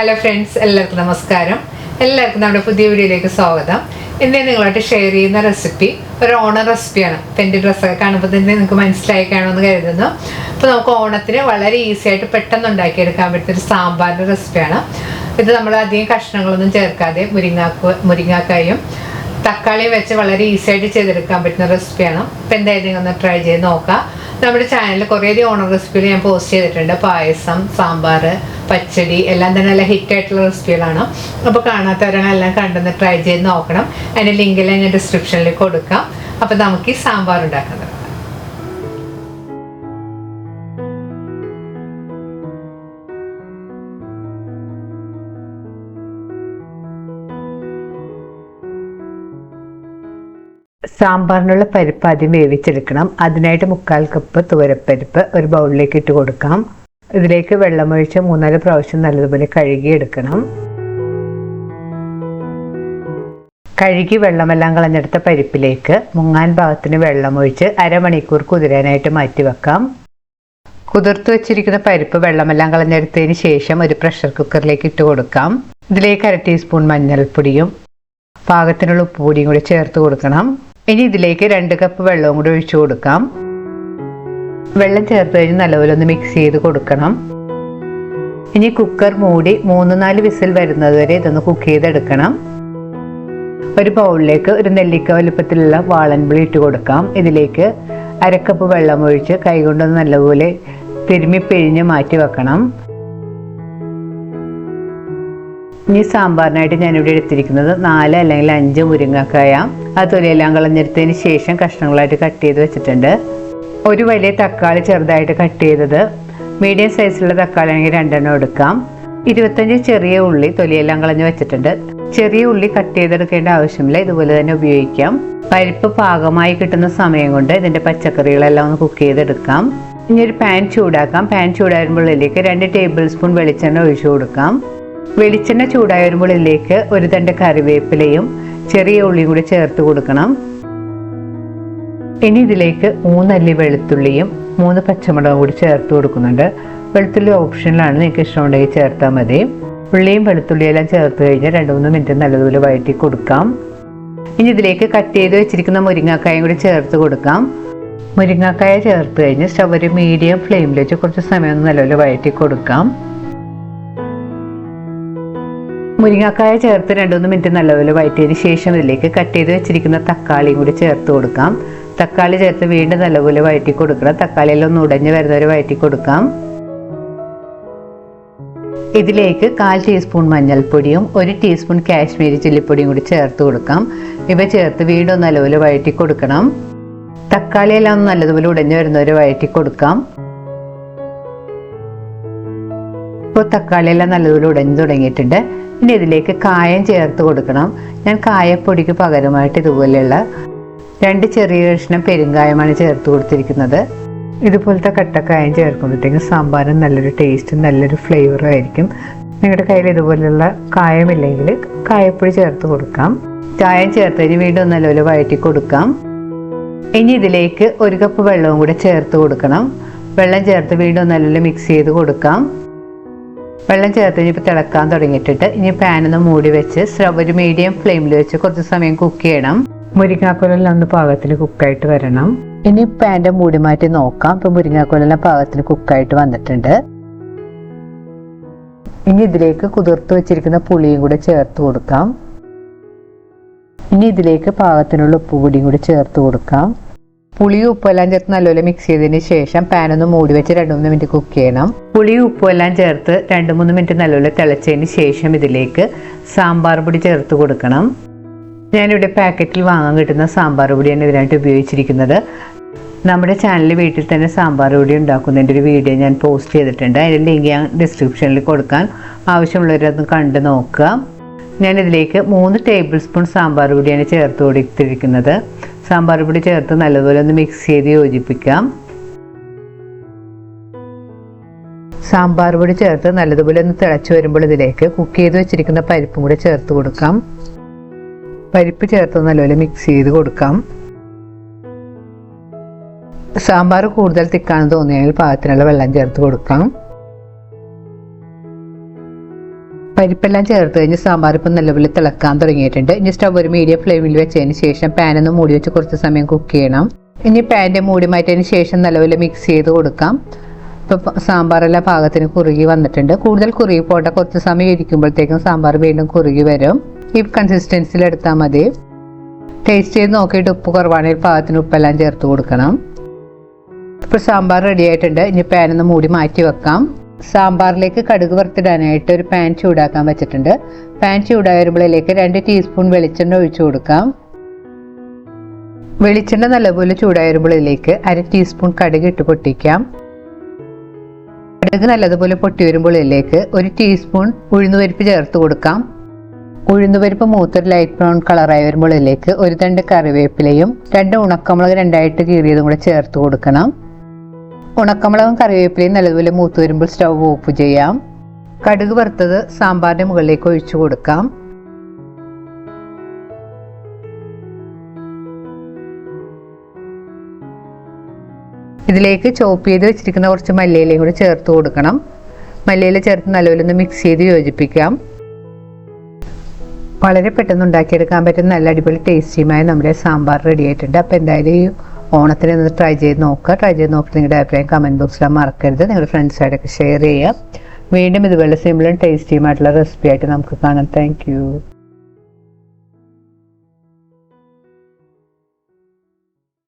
Hello friends എല്ലാവർക്കും നമസ്കാരം. എല്ലാവർക്കും നമ്മുടെ പുതിയ വീഡിയോയിലേക്ക് സ്വാഗതം. ഇന്ന് നിങ്ങളായിട്ട് ഷെയർ ചെയ്യുന്ന റെസിപ്പി ഒരു ഓണ റെസിപ്പിയാണ് ഇപ്പം എന്റെ ഡ്രസ്സൊക്കെ കാണുമ്പോൾ തന്നെ നിങ്ങൾക്ക് മനസ്സിലായി കാണുമെന്ന് കരുതുന്നു. അപ്പോൾ നമുക്ക് ഓണത്തിന് വളരെ ഈസി ആയിട്ട് പെട്ടെന്ന് ഉണ്ടാക്കിയെടുക്കാൻ പറ്റുന്ന ഒരു സാമ്പാറിന്റെ റെസിപ്പിയാണ് ഇത് നമ്മൾ അധികം കഷ്ണങ്ങളൊന്നും ചേർക്കാതെ മുരിങ്ങാക്ക മുരിങ്ങാക്കായും തക്കാളിയും വെച്ച് വളരെ ഈസി ആയിട്ട് ചെയ്തെടുക്കാൻ പറ്റുന്ന റെസിപ്പിയാണ് അപ്പോൾ എന്തായാലും നിങ്ങൾ ഒന്ന് ട്രൈ ചെയ്ത് നോക്കാം. നമ്മുടെ ചാനലിൽ കുറേയധികം ഓണർ റെസിപ്പികൾ ഞാൻ പോസ്റ്റ് ചെയ്തിട്ടുണ്ട്. പായസം സാമ്പാർ പച്ചടി എല്ലാം തന്നെ നല്ല ഹിറ്റ് ആയിട്ടുള്ള റെസിപ്പികളാണ് അപ്പോൾ കാണാത്തവരാണെല്ലാം കണ്ടെന്ന് ട്രൈ ചെയ്ത് നോക്കണം. അതിന്റെ ലിങ്കെല്ലാം ഞാൻ ഡിസ്ക്രിപ്ഷനിൽ കൊടുക്കാം. അപ്പോൾ നമുക്ക് ഈ സാമ്പാർ ഉണ്ടാക്കാൻ സാമ്പാറിനുള്ള പരിപ്പ് ആദ്യം വേവിച്ചെടുക്കണം. അതിനായിട്ട് മുക്കാൽ കപ്പ് തുവരപ്പരിപ്പ് ഒരു ബൗളിലേക്ക് ഇട്ട് കൊടുക്കാം. ഇതിലേക്ക് വെള്ളമൊഴിച്ച് മൂന്നാൽ പ്രാവശ്യം നല്ലതുപോലെ കഴുകിയെടുക്കണം. കഴുകി വെള്ളമെല്ലാം കളഞ്ഞെടുത്ത പരിപ്പിലേക്ക് മുങ്ങാൻ ഭാഗത്തിന് വെള്ളമൊഴിച്ച് അരമണിക്കൂർ കുതിരാനായിട്ട് മാറ്റി വെക്കാം. കുതിർത്ത് വെച്ചിരിക്കുന്ന പരിപ്പ് വെള്ളമെല്ലാം കളഞ്ഞെടുത്തതിന് ശേഷം ഒരു പ്രഷർ കുക്കറിലേക്ക് ഇട്ട് കൊടുക്കാം. ഇതിലേക്ക് അര ടീസ്പൂൺ മഞ്ഞൾപ്പൊടിയും പാകത്തിനുള്ള ഉപ്പുപൊടിയും കൂടി ചേർത്ത് കൊടുക്കണം. ഇനി ഇതിലേക്ക് രണ്ട് കപ്പ് വെള്ളവും കൂടി ഒഴിച്ചു കൊടുക്കാം. വെള്ളം ചേർത്ത് കഴിഞ്ഞ് നല്ലപോലെ ഒന്ന് മിക്സ് ചെയ്ത് കൊടുക്കണം. ഇനി കുക്കർ മൂടി മൂന്ന് നാല് വിസിൽ വരുന്നത് വരെ ഇതൊന്ന് കുക്ക് ചെയ്തെടുക്കണം. ഒരു ബൗളിലേക്ക് ഒരു നെല്ലിക്ക വലുപ്പത്തിലുള്ള വാളൻപുളി ഇട്ട് കൊടുക്കാം. ഇതിലേക്ക് അരക്കപ്പ് വെള്ളം ഒഴിച്ച് കൈകൊണ്ടൊന്ന് നല്ലപോലെ തിരുമ്മി പിഴിഞ്ഞ് മാറ്റി വെക്കണം. ഇനി സാമ്പാറിനായിട്ട് ഞാനിവിടെ എടുത്തിരിക്കുന്നത് നാല് അല്ലെങ്കിൽ അഞ്ച് മുരിങ്ങക്കായ. ആ തൊലിയെല്ലാം കളഞ്ഞെടുത്തതിന് ശേഷം കഷ്ണങ്ങളായിട്ട് കട്ട് ചെയ്ത് വെച്ചിട്ടുണ്ട്. ഒരു വലിയ തക്കാളി ചെറുതായിട്ട് കട്ട് ചെയ്തത്. മീഡിയം സൈസിലുള്ള തക്കാളി ആണെങ്കിൽ രണ്ടെണ്ണം എടുക്കാം. ഇരുപത്തഞ്ച് ചെറിയ ഉള്ളി തൊലിയെല്ലാം കളഞ്ഞ് വെച്ചിട്ടുണ്ട്. ചെറിയ ഉള്ളി കട്ട് ചെയ്തെടുക്കേണ്ട ആവശ്യമില്ല. ഇതുപോലെ തന്നെ ഉപയോഗിക്കാം. പരിപ്പ് പാകമായി കിട്ടുന്ന സമയം കൊണ്ട് ഇതിന്റെ പച്ചക്കറികളെല്ലാം ഒന്ന് കുക്ക് ചെയ്തെടുക്കാം. ഇനി ഒരു പാൻ ചൂടാക്കാം. പാൻ ചൂടാകുമ്പോൾ ഇതിലേക്ക് രണ്ട് ടേബിൾ സ്പൂൺ വെളിച്ചെണ്ണ ഒഴിച്ചു കൊടുക്കാം. വെളിച്ചെണ്ണ ചൂടായി വരുമ്പോൾ ഇതിലേക്ക് ഒരു തണ്ട് കറിവേപ്പിലയും ചെറിയ ഉള്ളിയും കൂടി ചേർത്ത് കൊടുക്കണം. ഇനി ഇതിലേക്ക് മൂന്നല്ലി വെളുത്തുള്ളിയും മൂന്ന് പച്ചമുളകും കൂടി ചേർത്ത് കൊടുക്കുന്നുണ്ട്. വെളുത്തുള്ളി ഓപ്ഷനിലാണ് നിങ്ങൾക്ക് ഇഷ്ടമുണ്ടെങ്കിൽ ചേർത്താൽ മതി. ഉള്ളിയും വെളുത്തുള്ളിയും എല്ലാം ചേർത്ത് കഴിഞ്ഞാൽ രണ്ട് മൂന്ന് മിനിറ്റ് നല്ലതുപോലെ വഴറ്റി കൊടുക്കാം. ഇനി ഇതിലേക്ക് കട്ട് ചെയ്ത് വെച്ചിരിക്കുന്ന മുരിങ്ങാക്കായും കൂടി ചേർത്ത് കൊടുക്കാം. മുരിങ്ങാക്കായ ചേർത്ത് കഴിഞ്ഞ് സ്റ്റവ് ഒരു മീഡിയം ഫ്ലെയിമിൽ വെച്ച് കുറച്ച് സമയം നല്ലപോലെ വഴറ്റി കൊടുക്കാം. മുരിങ്ങാക്കായ ചേർത്ത് രണ്ടു മൂന്ന് മിനിറ്റ് നല്ലപോലെ വഴറ്റിയതിന് ശേഷം ഇതിലേക്ക് കട്ട് ചെയ്ത് വെച്ചിരിക്കുന്ന തക്കാളിയും കൂടി ചേർത്ത് കൊടുക്കാം. തക്കാളി ചേർത്ത് വീണ്ടും നല്ലപോലെ വഴറ്റി കൊടുക്കണം. തക്കാളിയെല്ലാം ഒന്ന് ഉടഞ്ഞ് വരുന്നവരെ വഴറ്റി കൊടുക്കാം. ഇതിലേക്ക് കാൽ ടീസ്പൂൺ മഞ്ഞൾപ്പൊടിയും ഒരു ടീസ്പൂൺ കാശ്മീരി ചില്ലിപ്പൊടിയും കൂടി ചേർത്ത് കൊടുക്കാം. ഇവ ചേർത്ത് വീണ്ടും നല്ലപോലെ വഴറ്റി കൊടുക്കണം. തക്കാളിയെല്ലാം ഒന്ന് നല്ലതുപോലെ ഉടഞ്ഞു വരുന്നവരെ വഴറ്റി കൊടുക്കാം. ഇപ്പോൾ തക്കാളിയെല്ലാം നല്ലതുപോലെ ഉടഞ്ഞു തുടങ്ങിയിട്ടുണ്ട്. ഇനി ഇതിലേക്ക് കായം ചേർത്ത് കൊടുക്കണം. ഞാൻ കായപ്പൊടിക്ക് പകരമായിട്ട് ഇതുപോലെയുള്ള രണ്ട് ചെറിയ കഷ്ണം പെരുങ്കായമാണ് ചേർത്ത് കൊടുത്തിരിക്കുന്നത്. ഇതുപോലത്തെ കട്ടക്കായം ചേർക്കുമ്പോഴത്തേക്കും സാമ്പാറിന് നല്ലൊരു ടേസ്റ്റും നല്ലൊരു ഫ്ലേവറും ആയിരിക്കും. നിങ്ങളുടെ കയ്യിൽ ഇതുപോലെയുള്ള കായമില്ലെങ്കിൽ കായപ്പൊടി ചേർത്ത് കൊടുക്കാം. ചായം ചേർത്തതിന് വീണ്ടും നല്ലപോലെ വഴറ്റി കൊടുക്കാം. ഇനി ഇതിലേക്ക് ഒരു കപ്പ് വെള്ളവും കൂടെ ചേർത്ത് കൊടുക്കണം. വെള്ളം ചേർത്ത് വീണ്ടും നല്ലപോലെ മിക്സ് ചെയ്ത് കൊടുക്കാം. വെള്ളം ചേർത്ത് കഴിഞ്ഞപ്പോൾ തിളക്കാൻ തുടങ്ങിയിട്ടിട്ട് ഇനി പാനൊന്ന് മൂടി വെച്ച് ഒരു മീഡിയം ഫ്ലെയിമിൽ വെച്ച് കുറച്ച് സമയം കുക്ക് ചെയ്യണം. മുരിങ്ങാക്കോലെല്ലാം ഒന്ന് പാകത്തിന് കുക്കായിട്ട് വരണം. ഇനി പാന്റെ മൂടി മാറ്റി നോക്കാം. ഇപ്പം മുരിങ്ങാക്കോലെല്ലാം പാകത്തിന് കുക്കായിട്ട് വന്നിട്ടുണ്ട്. ഇനി ഇതിലേക്ക് കുതിർത്ത് വെച്ചിരിക്കുന്ന പുളിയും കൂടെ ചേർത്ത് കൊടുക്കാം. ഇനി ഇതിലേക്ക് പാകത്തിനുള്ള ഉപ്പ് പൊടിയും കൂടി ചേർത്ത് കൊടുക്കാം. പുളിയും ഉപ്പെല്ലാം ചേർത്ത് നല്ലപോലെ മിക്സ് ചെയ്തതിന് ശേഷം പാൻ ഒന്ന് മൂടി വെച്ച് രണ്ട് മൂന്ന് മിനിറ്റ് കുക്ക് ചെയ്യണം. പുളിയും ഉപ്പുമെല്ലാം ചേർത്ത് രണ്ട് മൂന്ന് മിനിറ്റ് നല്ലപോലെ തിളച്ചതിന് ശേഷം ഇതിലേക്ക് സാമ്പാർ പൊടി ചേർത്ത് കൊടുക്കണം. ഞാനിവിടെ പാക്കറ്റിൽ വാങ്ങാൻ കിട്ടുന്ന സാമ്പാർ പൊടിയാണ് ഇതിനായിട്ട് ഉപയോഗിച്ചിരിക്കുന്നത്. നമ്മുടെ ചാനലിൽ വീട്ടിൽ തന്നെ സാമ്പാർ പൊടി ഉണ്ടാക്കുന്നതിന്റെ ഒരു വീഡിയോ ഞാൻ പോസ്റ്റ് ചെയ്തിട്ടുണ്ട്. അതിന്റെ ലിങ്ക് ഞാൻ ഡിസ്ക്രിപ്ഷനിൽ കൊടുക്കാൻ ആവശ്യമുള്ളവരൊന്ന് കണ്ട് നോക്കുക. ഞാനിതിലേക്ക് മൂന്ന് ടേബിൾ സ്പൂൺ സാമ്പാർ പൊടിയാണ് ചേർത്ത് കൊടുത്തിരിക്കുന്നത്. സാമ്പാർ പൊടി ചേർത്ത് നല്ലതുപോലെ ഒന്ന് മിക്സ് ചെയ്ത് യോജിപ്പിക്കാം. സാമ്പാർ പൊടി ചേർത്ത് നല്ലതുപോലെ ഒന്ന് തിളച്ച് വരുമ്പോൾ ഇതിലേക്ക് കുക്ക് ചെയ്ത് വെച്ചിരിക്കുന്ന പരിപ്പും കൂടി ചേർത്ത് കൊടുക്കാം. പരിപ്പ് ചേർത്ത് നല്ലപോലെ മിക്സ് ചെയ്ത് കൊടുക്കാം. സാമ്പാർ കൂടുതൽ തിക്കാണെന്ന് തോന്നിയാൽ പാകത്തിനുള്ള വെള്ളം ചേർത്ത് കൊടുക്കാം. പരിപ്പെല്ലാം ചേർത്ത് കഴിഞ്ഞ് സാമ്പാർ ഇപ്പം നല്ലപോലെ തിളക്കാൻ തുടങ്ങിയിട്ടുണ്ട്. ഇനി സ്റ്റവ് ഒരു മീഡിയം ഫ്ലെയിമിൽ വെച്ചതിന് ശേഷം പാൻ ഒന്ന് മൂടി വെച്ച് കുറച്ച് സമയം കുക്ക് ചെയ്യണം. ഇനി പാന്റെ മൂടി മാറ്റിയതിന് ശേഷം നല്ലപോലെ മിക്സ് ചെയ്ത് കൊടുക്കാം. ഇപ്പോൾ സാമ്പാറെല്ലാം പാകത്തിന് കുറുകി വന്നിട്ടുണ്ട്. കൂടുതൽ കുറുകി പോട്ടെ കുറച്ച് സമയം ഇരിക്കുമ്പോഴത്തേക്കും സാമ്പാർ വീണ്ടും കുറുകി വരും. ഈ കൺസിസ്റ്റൻസിൽ എടുത്താൽ മതി. ടേസ്റ്റ് ചെയ്ത് നോക്കിയിട്ട് ഉപ്പ് കുറവാണെങ്കിൽ പാകത്തിന് ഉപ്പെല്ലാം ചേർത്ത് കൊടുക്കണം. ഇപ്പോൾ സാമ്പാർ റെഡി ആയിട്ടുണ്ട്. ഇനി പാനൊന്ന് മൂടി മാറ്റി വെക്കാം. സാമ്പാറിലേക്ക് കടുക് വറുത്തിടാനായിട്ട് ഒരു പാൻ ചൂടാക്കാൻ വെച്ചിട്ടുണ്ട്. പാൻ ചൂടായ വരുമ്പോഴേക്ക് രണ്ട് ടീസ്പൂൺ വെളിച്ചെണ്ണ ഒഴിച്ചു കൊടുക്കാം. വെളിച്ചെണ്ണ നല്ലപോലെ ചൂടായ വരുമ്പോഴേക്ക് അര ടീസ്പൂൺ കടുക് ഇട്ട് പൊട്ടിക്കാം. കടുക് നല്ലതുപോലെ പൊട്ടി വരുമ്പോഴേക്ക് ഒരു ടീസ്പൂൺ ഉഴുന്നുപരിപ്പ് ചേർത്ത് കൊടുക്കാം. ഉഴുന്നുപരിപ്പ് മൂത്തൊരു ലൈറ്റ് ബ്രൗൺ കളറായി ഇതിലേക്ക് ഒരു തണ്ട് കറിവേപ്പിലയും രണ്ട് ഉണക്കമുളക് രണ്ടായിട്ട് കീറിയതും കൂടെ ചേർത്ത് കൊടുക്കണം. ഉണക്കമുളകും കറിവേപ്പിലയും നല്ലതുപോലെ മൂത്ത് വരുമ്പോൾ സ്റ്റവ് ഓഫ് ചെയ്യാം. കടുക് വറുത്തത് സാമ്പാറിന്റെ മുകളിലേക്ക് ഒഴിച്ചു കൊടുക്കാം. ഇതിലേക്ക് ചോപ്പ് ചെയ്ത് വെച്ചിരിക്കുന്ന കുറച്ച് മല്ലിയിലയും കൂടി ചേർത്ത് കൊടുക്കണം. മല്ലിയില ചേർത്ത് നല്ലപോലെ ഒന്ന് മിക്സ് ചെയ്ത് യോജിപ്പിക്കാം. വളരെ പെട്ടെന്ന് ഉണ്ടാക്കിയെടുക്കാൻ പറ്റുന്ന നല്ല അടിപൊളി ടേസ്റ്റിയുമായ നമ്മുടെ സാമ്പാർ റെഡി ആയിട്ടുണ്ട്. അപ്പോൾ എന്തായാലും ഈ ഓണത്തിന് ഒന്ന് ട്രൈ ചെയ്ത് നോക്കുക. ട്രൈ ചെയ്ത് നോക്കി നിങ്ങളുടെ അഭിപ്രായം കമന്റ് ബോക്സിൽ മറക്കരുത്. നിങ്ങളുടെ ഫ്രണ്ട്സായിട്ടൊക്കെ ഷെയർ ചെയ്യുക വീണ്ടും ഇതുപോലെ സിമ്പിളും ടേസ്റ്റിയുമായിട്ടുള്ള റെസിപ്പി ആയിട്ട് നമുക്ക് കാണാം. താങ്ക്